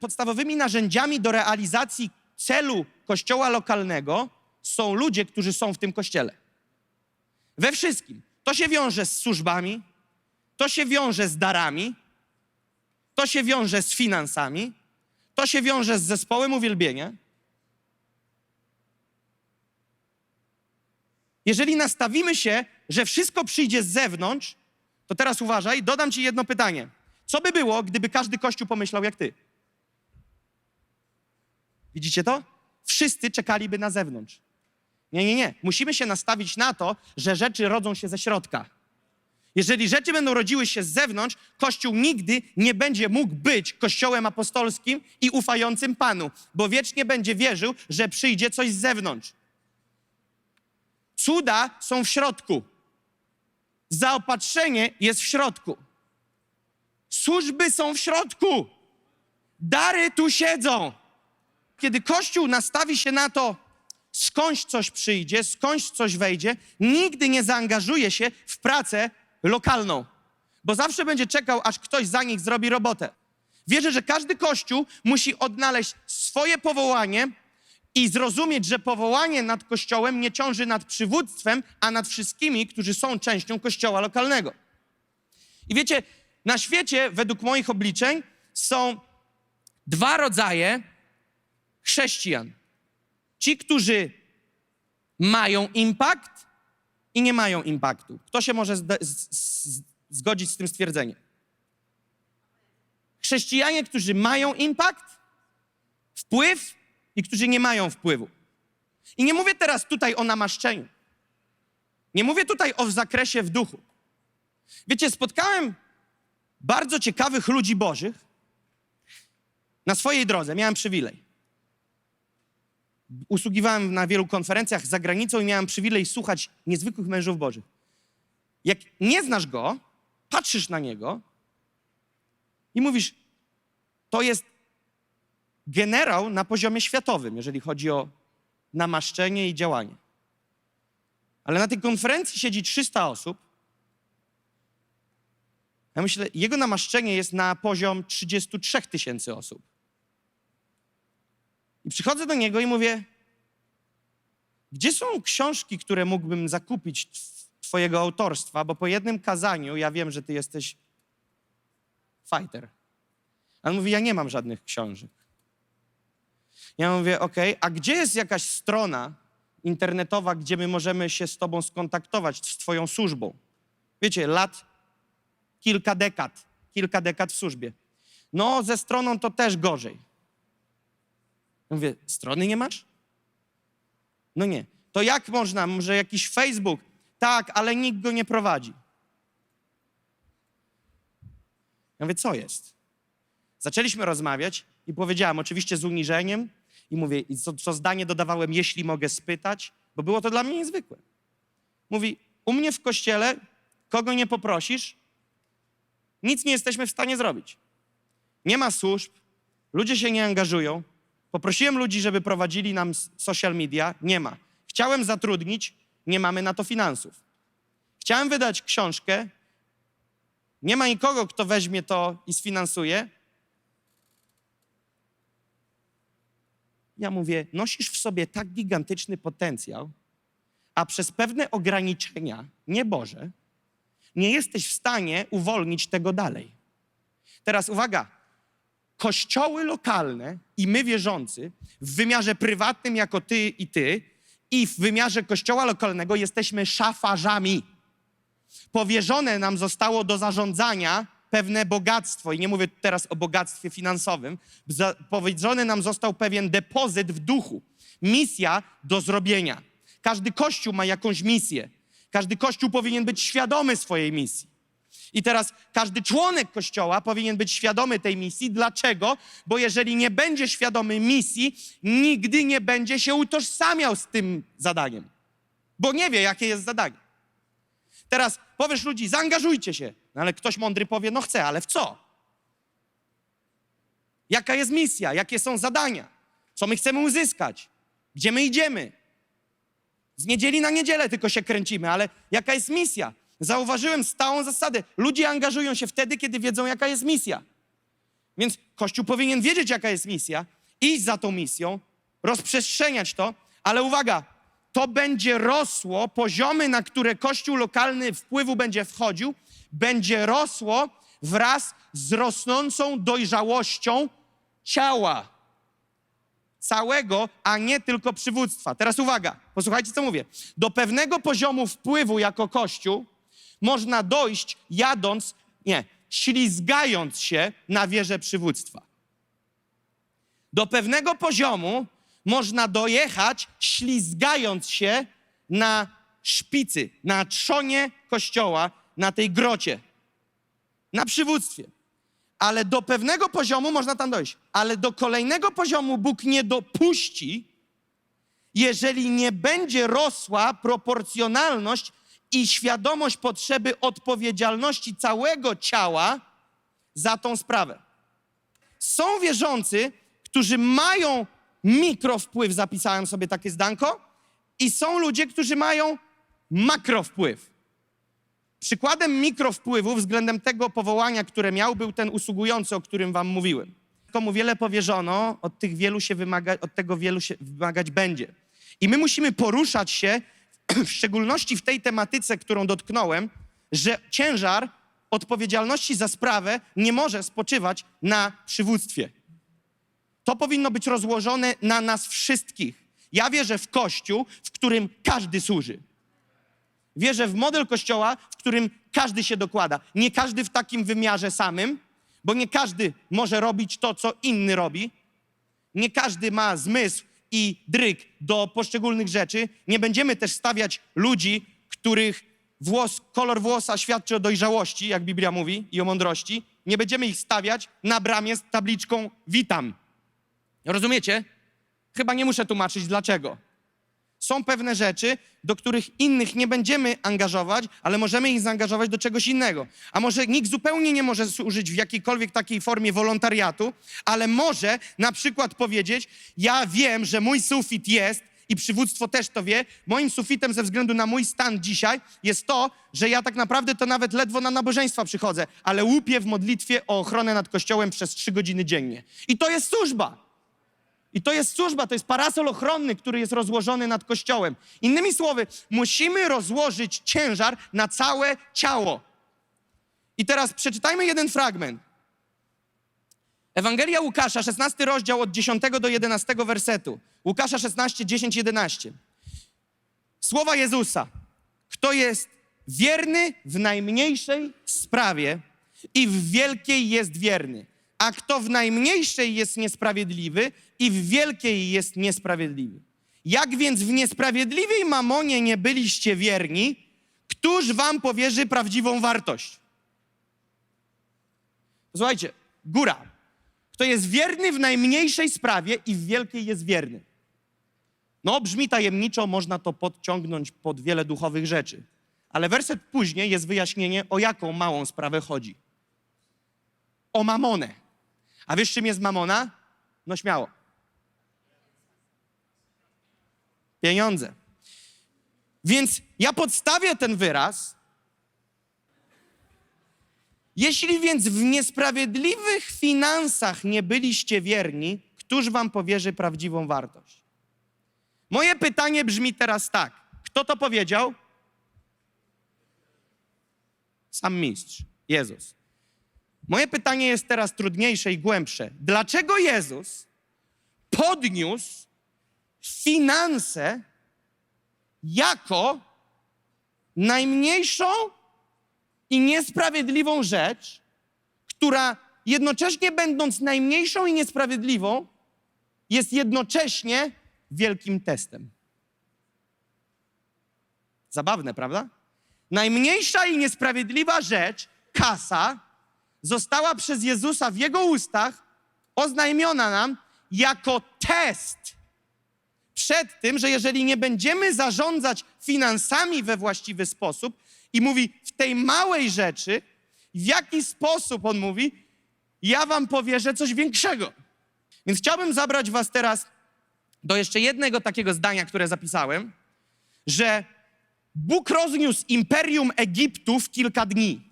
Podstawowymi narzędziami do realizacji celu kościoła lokalnego są ludzie, którzy są w tym kościele. We wszystkim. To się wiąże z służbami, to się wiąże z darami, to się wiąże z finansami, to się wiąże z zespołem uwielbienia. Jeżeli nastawimy się, że wszystko przyjdzie z zewnątrz, to teraz uważaj, dodam ci jedno pytanie. Co by było, gdyby każdy kościół pomyślał jak ty? Widzicie to? Wszyscy czekaliby na zewnątrz. Nie, nie, nie. Musimy się nastawić na to, że rzeczy rodzą się ze środka. Jeżeli rzeczy będą rodziły się z zewnątrz, Kościół nigdy nie będzie mógł być Kościołem apostolskim i ufającym Panu, bo wiecznie będzie wierzył, że przyjdzie coś z zewnątrz. Cuda są w środku. Zaopatrzenie jest w środku. Służby są w środku. Dary tu siedzą. Kiedy Kościół nastawi się na to, skądś coś przyjdzie, skądś coś wejdzie, nigdy nie zaangażuje się w pracę lokalną, bo zawsze będzie czekał, aż ktoś za nich zrobi robotę. Wierzę, że każdy Kościół musi odnaleźć swoje powołanie i zrozumieć, że powołanie nad Kościołem nie ciąży nad przywództwem, a nad wszystkimi, którzy są częścią Kościoła lokalnego. I wiecie, na świecie, według moich obliczeń, są dwa rodzaje chrześcijan. Ci, którzy mają impact i nie mają impaktu. Kto się może zgodzić z tym stwierdzeniem? Chrześcijanie, którzy mają impact, wpływ i którzy nie mają wpływu. I nie mówię teraz tutaj o namaszczeniu. Nie mówię tutaj o zakresie w duchu. Wiecie, spotkałem bardzo ciekawych ludzi bożych na swojej drodze. Miałem przywilej usługiwałem na wielu konferencjach za granicą i miałem przywilej słuchać niezwykłych mężów bożych. Jak nie znasz go, patrzysz na niego i mówisz, to jest generał na poziomie światowym, jeżeli chodzi o namaszczenie i działanie. Ale na tej konferencji siedzi 300 osób. Ja myślę, jego namaszczenie jest na poziom 33 tysięcy osób. I przychodzę do niego i mówię: Gdzie są książki, które mógłbym zakupić tw- Twojego autorstwa? Bo po jednym kazaniu ja wiem, że Ty jesteś fighter. On mówi: Ja nie mam żadnych książek. Ja mówię: OK, a gdzie jest jakaś strona internetowa, gdzie my możemy się z Tobą skontaktować, z Twoją służbą? Wiecie, lat, kilka dekad, kilka dekad w służbie. No, ze stroną to też gorzej. Ja mówię, strony nie masz? No nie. To jak można? Może jakiś Facebook? Tak, ale nikt go nie prowadzi. Ja mówię, co jest? Zaczęliśmy rozmawiać i powiedziałem, oczywiście z uniżeniem, i mówię, co, co zdanie dodawałem, jeśli mogę spytać, bo było to dla mnie niezwykłe. Mówi, u mnie w kościele, kogo nie poprosisz, nic nie jesteśmy w stanie zrobić. Nie ma służb, ludzie się nie angażują, Poprosiłem ludzi, żeby prowadzili nam social media. Nie ma. Chciałem zatrudnić, nie mamy na to finansów. Chciałem wydać książkę. Nie ma nikogo, kto weźmie to i sfinansuje. Ja mówię, nosisz w sobie tak gigantyczny potencjał, a przez pewne ograniczenia nieboże nie jesteś w stanie uwolnić tego dalej. Teraz uwaga, kościoły lokalne i my wierzący w wymiarze prywatnym jako ty i ty i w wymiarze kościoła lokalnego jesteśmy szafarzami. Powierzone nam zostało do zarządzania pewne bogactwo i nie mówię teraz o bogactwie finansowym. Za, powierzony nam został pewien depozyt w duchu. Misja do zrobienia. Każdy kościół ma jakąś misję. Każdy kościół powinien być świadomy swojej misji. I teraz każdy członek kościoła powinien być świadomy tej misji. Dlaczego? Bo jeżeli nie będzie świadomy misji, nigdy nie będzie się utożsamiał z tym zadaniem, bo nie wie, jakie jest zadanie. Teraz powiesz ludzi, zaangażujcie się, no ale ktoś mądry powie, no chcę, ale w co? Jaka jest misja? Jakie są zadania? Co my chcemy uzyskać? Gdzie my idziemy? Z niedzieli na niedzielę tylko się kręcimy, ale jaka jest misja? Zauważyłem stałą zasadę. Ludzie angażują się wtedy, kiedy wiedzą, jaka jest misja. Więc Kościół powinien wiedzieć, jaka jest misja, iść za tą misją, rozprzestrzeniać to, ale uwaga, to będzie rosło, poziomy, na które Kościół lokalny wpływu będzie wchodził, będzie rosło wraz z rosnącą dojrzałością ciała całego, a nie tylko przywództwa. Teraz uwaga, posłuchajcie, co mówię. Do pewnego poziomu wpływu jako Kościół można dojść jadąc, nie, ślizgając się na wieżę przywództwa. Do pewnego poziomu można dojechać, ślizgając się na szpicy, na trzonie kościoła, na tej grocie, na przywództwie. Ale do pewnego poziomu można tam dojść. Ale do kolejnego poziomu Bóg nie dopuści, jeżeli nie będzie rosła proporcjonalność i świadomość potrzeby odpowiedzialności całego ciała za tą sprawę. Są wierzący, którzy mają mikrowpływ, zapisałem sobie takie zdanko, i są ludzie, którzy mają makrowpływ. Przykładem mikrowpływu względem tego powołania, które miał, był ten usługujący, o którym wam mówiłem. Komu wiele powierzono, od, tych wielu się wymaga, od tego wielu się wymagać będzie. I my musimy poruszać się, w szczególności w tej tematyce, którą dotknąłem, że ciężar odpowiedzialności za sprawę nie może spoczywać na przywództwie. To powinno być rozłożone na nas wszystkich. Ja wierzę w Kościół, w którym każdy służy. Wierzę w model kościoła, w którym każdy się dokłada. Nie każdy w takim wymiarze samym, bo nie każdy może robić to, co inny robi. Nie każdy ma zmysł i dryg do poszczególnych rzeczy. Nie będziemy też stawiać ludzi, których włos, kolor włosa świadczy o dojrzałości, jak Biblia mówi, i o mądrości. Nie będziemy ich stawiać na bramie z tabliczką witam. Rozumiecie? Chyba nie muszę tłumaczyć dlaczego. Są pewne rzeczy, do których innych nie będziemy angażować, ale możemy ich zaangażować do czegoś innego. A może nikt zupełnie nie może służyć w jakiejkolwiek takiej formie wolontariatu, ale może na przykład powiedzieć: Ja wiem, że mój sufit jest, i przywództwo też to wie, moim sufitem ze względu na mój stan dzisiaj jest to, że ja tak naprawdę to nawet ledwo na nabożeństwa przychodzę, ale łupię w modlitwie o ochronę nad kościołem przez trzy godziny dziennie. I to jest służba. I to jest służba, to jest parasol ochronny, który jest rozłożony nad kościołem. Innymi słowy, musimy rozłożyć ciężar na całe ciało. I teraz przeczytajmy jeden fragment. Ewangelia Łukasza, 16 rozdział od 10 do 11 wersetu. Łukasza 16, 10, 11. Słowa Jezusa. Kto jest wierny w najmniejszej sprawie i w wielkiej jest wierny. A kto w najmniejszej jest niesprawiedliwy i w wielkiej jest niesprawiedliwy. Jak więc w niesprawiedliwej mamonie nie byliście wierni, któż wam powierzy prawdziwą wartość? Słuchajcie, góra. Kto jest wierny w najmniejszej sprawie i w wielkiej jest wierny. No, brzmi tajemniczo, można to podciągnąć pod wiele duchowych rzeczy. Ale werset później jest wyjaśnienie, o jaką małą sprawę chodzi. O mamonę. A wiesz, czym jest mamona? No śmiało. Pieniądze. Więc ja podstawię ten wyraz. Jeśli więc w niesprawiedliwych finansach nie byliście wierni, któż wam powierzy prawdziwą wartość? Moje pytanie brzmi teraz tak. Kto to powiedział? Sam mistrz, Jezus. Moje pytanie jest teraz trudniejsze i głębsze. Dlaczego Jezus podniósł finanse jako najmniejszą i niesprawiedliwą rzecz, która jednocześnie będąc najmniejszą i niesprawiedliwą, jest jednocześnie wielkim testem. Zabawne, prawda? Najmniejsza i niesprawiedliwa rzecz, kasa, została przez Jezusa w jego ustach oznajmiona nam jako test przed tym, że jeżeli nie będziemy zarządzać finansami we właściwy sposób, i mówi w tej małej rzeczy, w jaki sposób on mówi, ja wam powierzę coś większego. Więc chciałbym zabrać was teraz do jeszcze jednego takiego zdania, które zapisałem, że Bóg rozniósł imperium Egiptu w kilka dni.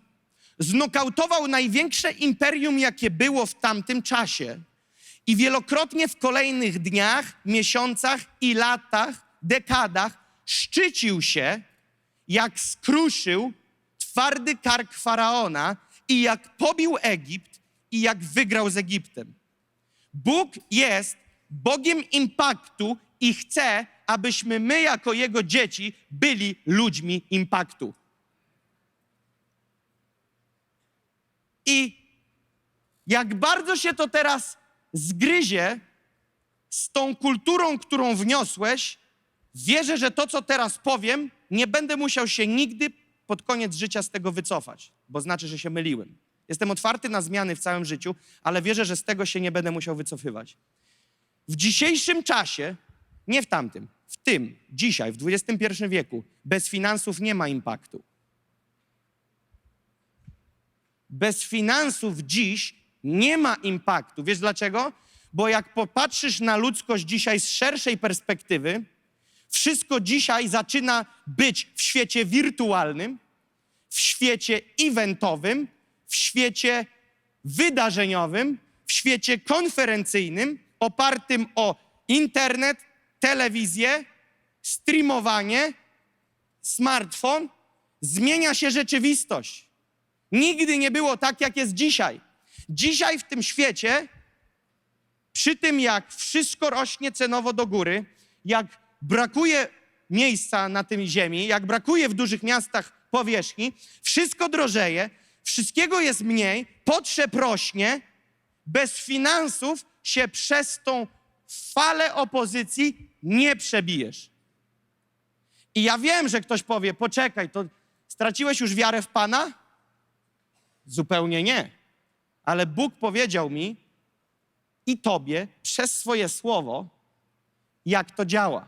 Znokautował największe imperium, jakie było w tamtym czasie i wielokrotnie w kolejnych dniach, miesiącach i latach, dekadach szczycił się, jak skruszył twardy kark faraona i jak pobił Egipt i jak wygrał z Egiptem. Bóg jest Bogiem impaktu i chce, abyśmy my, jako Jego dzieci, byli ludźmi impaktu. I jak bardzo się to teraz zgryzie z tą kulturą, którą wniosłeś, wierzę, że to, co teraz powiem, nie będę musiał się nigdy pod koniec życia z tego wycofać, bo znaczy, że się myliłem. Jestem otwarty na zmiany w całym życiu, ale wierzę, że z tego się nie będę musiał wycofywać. W dzisiejszym czasie, nie w tamtym, w tym, dzisiaj, w XXI wieku, bez finansów nie ma impaktu. Bez finansów dziś nie ma impaktu. Wiesz dlaczego? Bo jak popatrzysz na ludzkość dzisiaj z szerszej perspektywy, wszystko dzisiaj zaczyna być w świecie wirtualnym, w świecie eventowym, w świecie wydarzeniowym, w świecie konferencyjnym, opartym o internet, telewizję, streamowanie, smartfon. Zmienia się rzeczywistość. Nigdy nie było tak, jak jest dzisiaj. Dzisiaj w tym świecie, przy tym jak wszystko rośnie cenowo do góry, jak brakuje miejsca na tym ziemi, jak brakuje w dużych miastach powierzchni, wszystko drożeje, wszystkiego jest mniej, potrzeb rośnie, bez finansów się przez tą falę opozycji nie przebijesz. I ja wiem, że ktoś powie, poczekaj, to straciłeś już wiarę w Pana? Zupełnie nie. Ale Bóg powiedział mi i Tobie przez swoje słowo, jak to działa.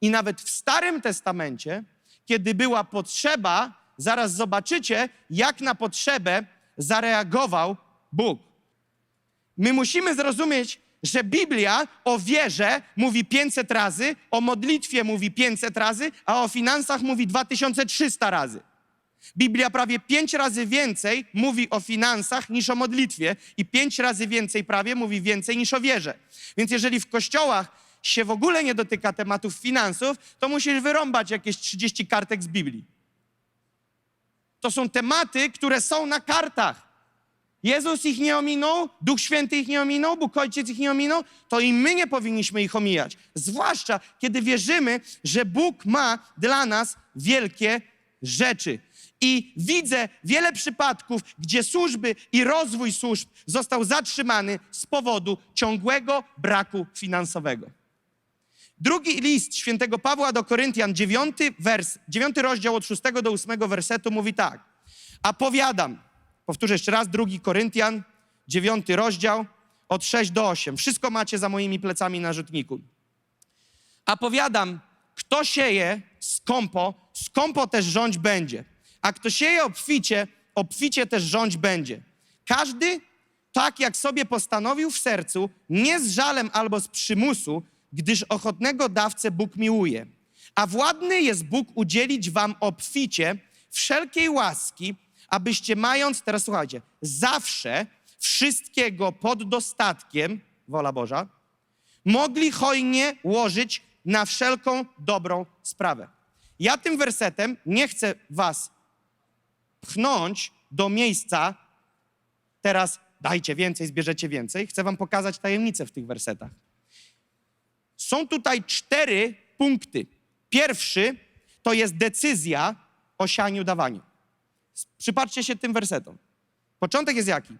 I nawet w Starym Testamencie, kiedy była potrzeba, zaraz zobaczycie, jak na potrzebę zareagował Bóg. My musimy zrozumieć, że Biblia o wierze mówi 500 razy, o modlitwie mówi 500 razy, a o finansach mówi 2300 razy. Biblia prawie pięć razy więcej mówi o finansach niż o modlitwie i pięć razy więcej prawie mówi więcej niż o wierze. Więc jeżeli w kościołach się w ogóle nie dotyka tematów finansów, to musisz wyrąbać jakieś 30 kartek z Biblii. To są tematy, które są na kartach. Jezus ich nie ominął, Duch Święty ich nie ominął, Bóg Ojciec ich nie ominął, to i my nie powinniśmy ich omijać. Zwłaszcza, kiedy wierzymy, że Bóg ma dla nas wielkie rzeczy. I widzę wiele przypadków, gdzie służby i rozwój służb został zatrzymany z powodu ciągłego braku finansowego. Drugi list świętego Pawła do Koryntian, dziewiąty, wers, dziewiąty rozdział od szóstego do ósmego wersetu mówi tak. A powiadam, powtórzę jeszcze raz, drugi Koryntian, dziewiąty rozdział od 6 do 8. Wszystko macie za moimi plecami na rzutniku. A powiadam, kto sieje skąpo, skąpo też rządź będzie. A kto sieje obficie, obficie też rządź będzie. Każdy tak, jak sobie postanowił w sercu, nie z żalem albo z przymusu, gdyż ochotnego dawcę Bóg miłuje. A władny jest Bóg udzielić wam obficie wszelkiej łaski, abyście mając, teraz słuchajcie, zawsze wszystkiego pod dostatkiem, wola Boża, mogli hojnie łożyć na wszelką dobrą sprawę. Ja tym wersetem nie chcę was pchnąć do miejsca, teraz dajcie więcej, zbierzecie więcej. Chcę wam pokazać tajemnicę w tych wersetach. Są tutaj cztery punkty. Pierwszy to jest decyzja o sianiu dawaniu. Przypatrzcie się tym wersetom. Początek jest jaki?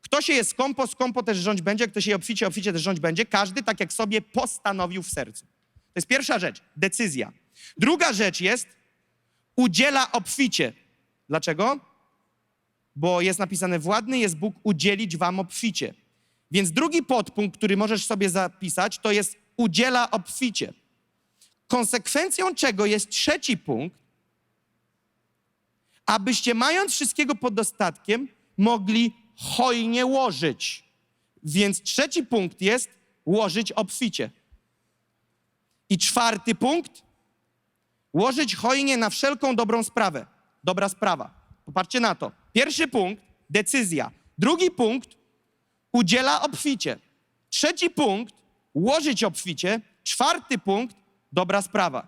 Kto się jest skąpo, skąpo też rządź będzie, kto się je obficie, obficie też rządź będzie. Każdy tak jak sobie postanowił w sercu. To jest pierwsza rzecz, decyzja. Druga rzecz jest udziela obficie. Dlaczego? Bo jest napisane, władny jest Bóg udzielić wam obficie. Więc drugi podpunkt, który możesz sobie zapisać, to jest udziela obficie. Konsekwencją czego jest trzeci punkt, abyście mając wszystkiego pod dostatkiem, mogli hojnie łożyć. Więc trzeci punkt jest łożyć obficie. I czwarty punkt, łożyć hojnie na wszelką dobrą sprawę. Dobra sprawa. Popatrzcie na to. Pierwszy punkt decyzja. Drugi punkt udziela obficie. Trzeci punkt łożyć obficie. Czwarty punkt dobra sprawa.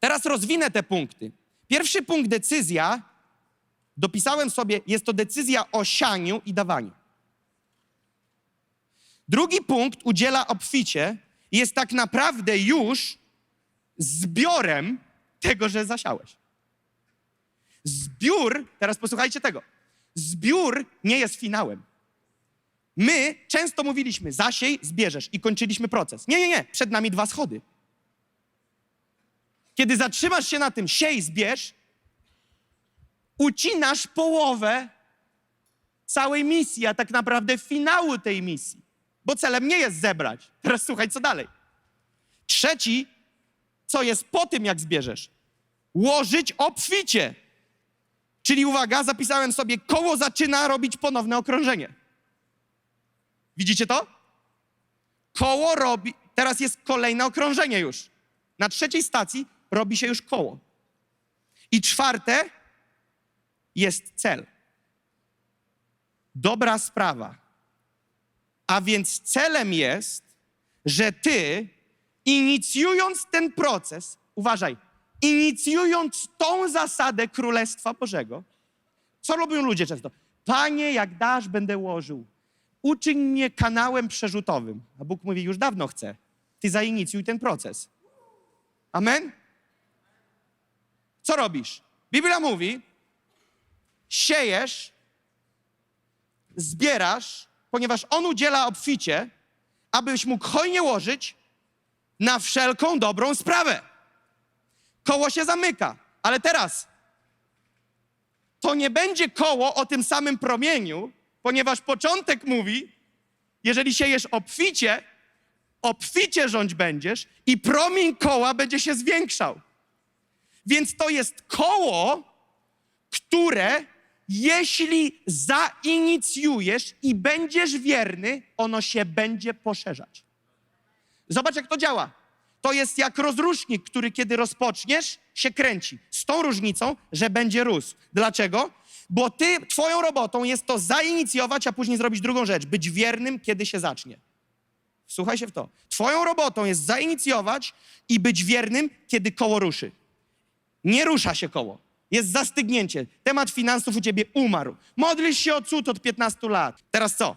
Teraz rozwinę te punkty. Pierwszy punkt decyzja. Dopisałem sobie, jest to decyzja o sianiu i dawaniu. Drugi punkt udziela obficie jest tak naprawdę już zbiorem tego, że zasiałeś. Zbiór, teraz posłuchajcie tego. Zbiór nie jest finałem. My często mówiliśmy, zasiej, zbierzesz i kończyliśmy proces. Nie, nie, nie, przed nami dwa schody. Kiedy zatrzymasz się na tym, siej, zbierz, ucinasz połowę całej misji, a tak naprawdę finału tej misji. Bo celem nie jest zebrać. Teraz słuchaj, co dalej. Trzeci, co jest po tym, jak zbierzesz? Łożyć obficie. Czyli uwaga, zapisałem sobie, koło zaczyna robić ponowne okrążenie. Widzicie to? Koło robi, teraz jest kolejne okrążenie już. Na trzeciej stacji robi się już koło. I czwarte jest cel. Dobra sprawa. A więc celem jest, że ty, inicjując ten proces, uważaj, inicjując tą zasadę Królestwa Bożego, co robią ludzie często? Panie, jak dasz, będę łożył. Uczyń mnie kanałem przerzutowym. A Bóg mówi, już dawno chcę. Ty zainicjuj ten proces. Amen? Co robisz? Biblia mówi, siejesz, zbierasz, ponieważ On udziela obficie, abyś mógł hojnie łożyć na wszelką dobrą sprawę. Koło się zamyka, ale teraz to nie będzie koło o tym samym promieniu, ponieważ początek mówi, jeżeli siejesz obficie, obficie rządź będziesz i promień koła będzie się zwiększał. Więc to jest koło, które jeśli zainicjujesz i będziesz wierny, ono się będzie poszerzać. Zobacz, jak to działa. To jest jak rozrusznik, który kiedy rozpoczniesz, się kręci. Z tą różnicą, że będzie rósł. Dlaczego? Bo ty, twoją robotą jest to zainicjować, a później zrobić drugą rzecz. Być wiernym, kiedy się zacznie. Słuchaj się w to. Twoją robotą jest zainicjować i być wiernym, kiedy koło ruszy. Nie rusza się koło. Jest zastygnięcie. Temat finansów u ciebie umarł. Modlisz się o cud od 15 lat. Teraz co?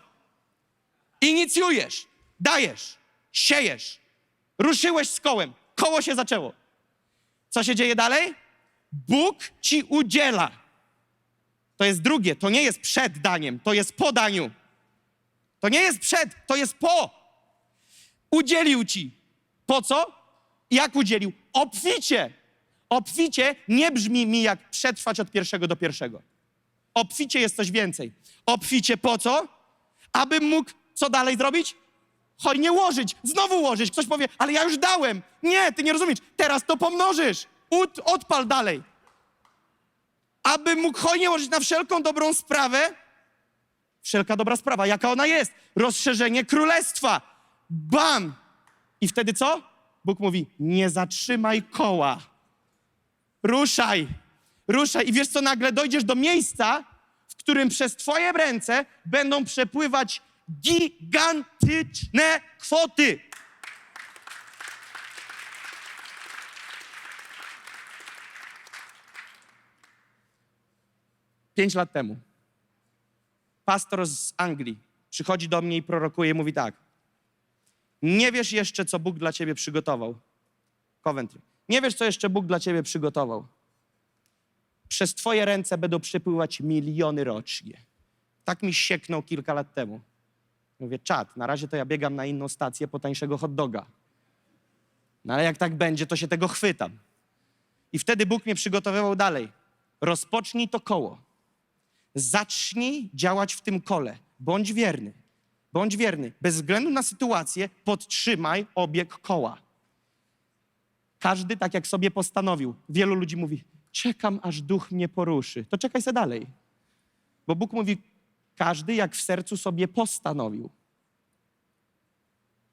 Inicjujesz, dajesz, siejesz. Ruszyłeś z kołem. Koło się zaczęło. Co się dzieje dalej? Bóg ci udziela. To jest drugie. To nie jest przed daniem, to jest po daniu. To nie jest przed, to jest po. Udzielił ci. Po co? Jak udzielił? Obficie. Obficie nie brzmi mi jak przetrwać od pierwszego do pierwszego. Obficie jest coś więcej. Obficie po co? Abym mógł co dalej zrobić? Hojnie łożyć, znowu łożyć. Ktoś powie, ale ja już dałem. Nie, ty nie rozumiesz. Teraz to pomnożysz. Ud, odpal dalej. Abym mógł hojnie łożyć na wszelką dobrą sprawę. Wszelka dobra sprawa, jaka ona jest? Rozszerzenie królestwa. Bam! I wtedy co? Bóg mówi, nie zatrzymaj koła. Ruszaj, ruszaj. I wiesz co, nagle dojdziesz do miejsca, w którym przez twoje ręce będą przepływać gigantyczne kwoty. Pięć lat temu pastor z Anglii przychodzi do mnie i prorokuje, mówi tak. Nie wiesz jeszcze, co Bóg dla ciebie przygotował. Coventry. Nie wiesz, co jeszcze Bóg dla ciebie przygotował. Przez twoje ręce będą przepływać miliony rocznie. Tak mi sieknął kilka lat temu. Mówię, czad, na razie to ja biegam na inną stację po tańszego hot doga. No ale jak tak będzie, to się tego chwytam. I wtedy Bóg mnie przygotowywał dalej. Rozpocznij to koło. Zacznij działać w tym kole. Bądź wierny. Bądź wierny. Bez względu na sytuację, podtrzymaj obieg koła. Każdy tak jak sobie postanowił. Wielu ludzi mówi, czekam aż duch mnie poruszy. To czekaj se dalej. Bo Bóg mówi, każdy jak w sercu sobie postanowił.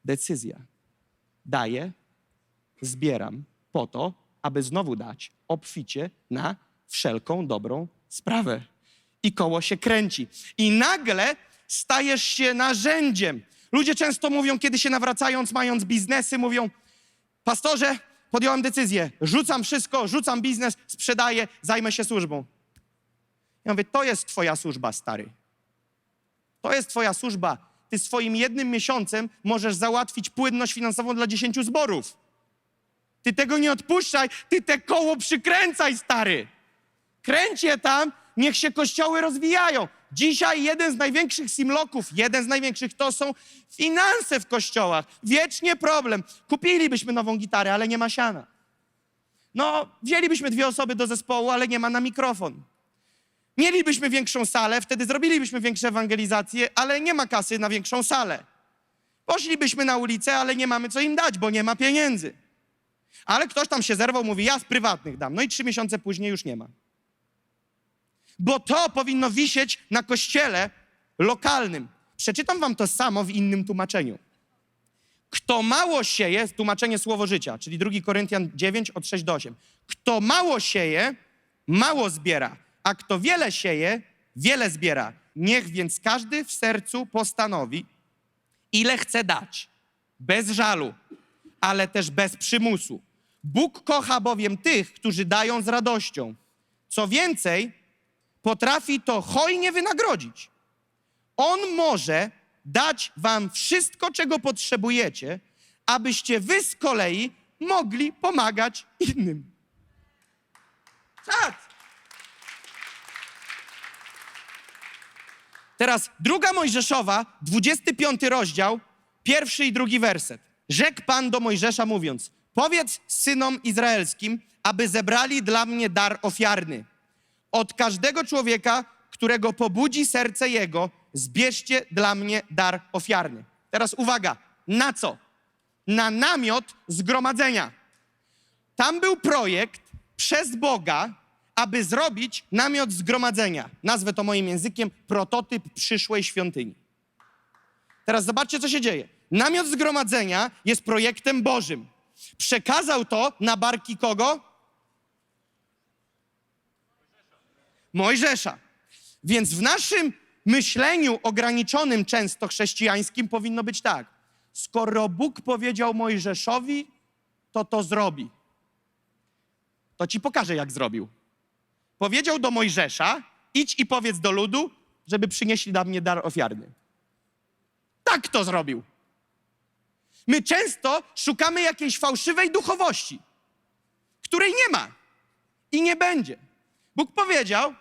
Decyzja. Daję, zbieram po to, aby znowu dać obficie na wszelką dobrą sprawę. I koło się kręci. I nagle stajesz się narzędziem. Ludzie często mówią, kiedy się nawracając, mając biznesy, mówią: Pastorze, podjąłem decyzję, rzucam wszystko, rzucam biznes, sprzedaję, zajmę się służbą. Ja mówię: To jest Twoja służba, stary. To jest Twoja służba. Ty swoim jednym miesiącem możesz załatwić płynność finansową dla dziesięciu zborów. Ty tego nie odpuszczaj, ty te koło przykręcaj, stary. Kręć je tam, niech się kościoły rozwijają. Dzisiaj jeden z największych simloków, jeden z największych to są finanse w kościołach. Wiecznie problem. Kupilibyśmy nową gitarę, ale nie ma siana. No, wzięlibyśmy dwie osoby do zespołu, ale nie ma na mikrofon. Mielibyśmy większą salę, wtedy zrobilibyśmy większe ewangelizacje, ale nie ma kasy na większą salę. Poszlibyśmy na ulicę, ale nie mamy co im dać, bo nie ma pieniędzy. Ale ktoś tam się zerwał, mówi, ja z prywatnych dam. No i trzy miesiące później już nie ma. Bo to powinno wisieć na kościele lokalnym. Przeczytam wam to samo w innym tłumaczeniu. Kto mało sieje, tłumaczenie słowo życia, czyli 2 Koryntian 9 od 6 do 8. Kto mało sieje, mało zbiera, a kto wiele sieje, wiele zbiera. Niech więc każdy w sercu postanowi, ile chce dać, bez żalu, ale też bez przymusu. Bóg kocha bowiem tych, którzy dają z radością. Co więcej, potrafi to hojnie wynagrodzić. On może dać wam wszystko, czego potrzebujecie, abyście wy z kolei mogli pomagać innym. Tak. Teraz druga Mojżeszowa, 25 rozdział, pierwszy i drugi werset. Rzekł Pan do Mojżesza mówiąc, powiedz synom izraelskim, aby zebrali dla mnie dar ofiarny. Od każdego człowieka, którego pobudzi serce jego, zbierzcie dla mnie dar ofiarny. Teraz uwaga, na co? Na namiot zgromadzenia. Tam był projekt przez Boga, aby zrobić namiot zgromadzenia. Nazwę to moim językiem prototyp przyszłej świątyni. Teraz zobaczcie, co się dzieje. Namiot zgromadzenia jest projektem Bożym. Przekazał to na barki kogo? Mojżesza. Więc w naszym myśleniu ograniczonym, często chrześcijańskim, powinno być tak. Skoro Bóg powiedział Mojżeszowi, to to zrobi. To ci pokażę, jak zrobił. Powiedział do Mojżesza: idź i powiedz do ludu, żeby przynieśli dla mnie dar ofiarny. Tak to zrobił. My często szukamy jakiejś fałszywej duchowości, której nie ma i nie będzie. Bóg powiedział: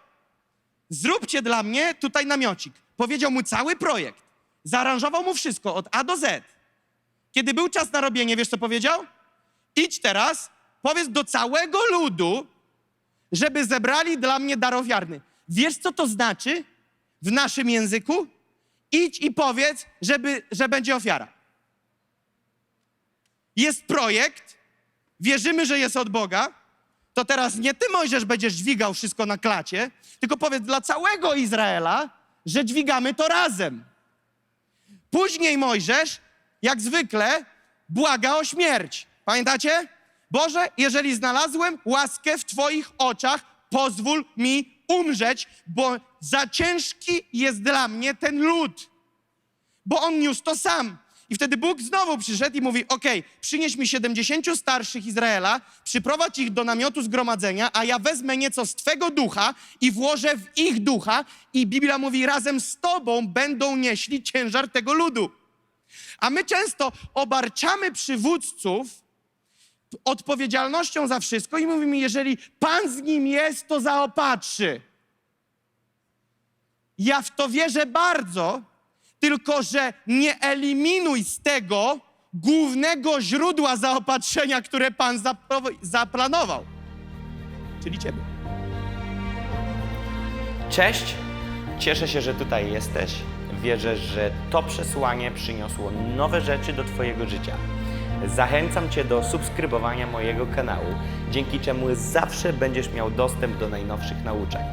Zróbcie dla mnie tutaj namiocik. Powiedział mu cały projekt. Zaaranżował mu wszystko od A do Z. Kiedy był czas na robienie, wiesz co powiedział? Idź teraz, powiedz do całego ludu, żeby zebrali dla mnie dar ofiarny. Wiesz, co to znaczy w naszym języku? Idź i powiedz, żeby, że będzie ofiara. Jest projekt, wierzymy, że jest od Boga, to teraz nie ty, Mojżesz, będziesz dźwigał wszystko na klacie, tylko powiedz dla całego Izraela, że dźwigamy to razem. Później Mojżesz, jak zwykle, błaga o śmierć. Pamiętacie? Boże, jeżeli znalazłem łaskę w Twoich oczach, pozwól mi umrzeć, bo za ciężki jest dla mnie ten lud. Bo on niósł to sam. I wtedy Bóg znowu przyszedł i mówi: Okej, przynieś mi 70 starszych Izraela, przyprowadź ich do namiotu zgromadzenia, a ja wezmę nieco z Twego ducha i włożę w ich ducha, i Biblia mówi: razem z Tobą będą nieśli ciężar tego ludu. A my często obarczamy przywódców odpowiedzialnością za wszystko i mówimy: Jeżeli Pan z nim jest, to zaopatrzy. Ja w to wierzę bardzo, tylko że nie eliminuj z tego głównego źródła zaopatrzenia, które Pan zaplanował, czyli Ciebie. Cześć, cieszę się, że tutaj jesteś. Wierzę, że to przesłanie przyniosło nowe rzeczy do Twojego życia. Zachęcam Cię do subskrybowania mojego kanału, dzięki czemu zawsze będziesz miał dostęp do najnowszych nauczań.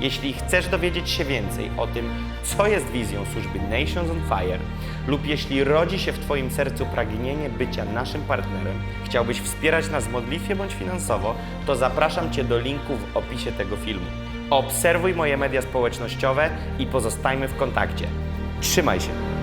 Jeśli chcesz dowiedzieć się więcej o tym, co jest wizją służby Nations on Fire, lub jeśli rodzi się w Twoim sercu pragnienie bycia naszym partnerem, chciałbyś wspierać nas modlitwie bądź finansowo, to zapraszam Cię do linku w opisie tego filmu. Obserwuj moje media społecznościowe i pozostajmy w kontakcie. Trzymaj się.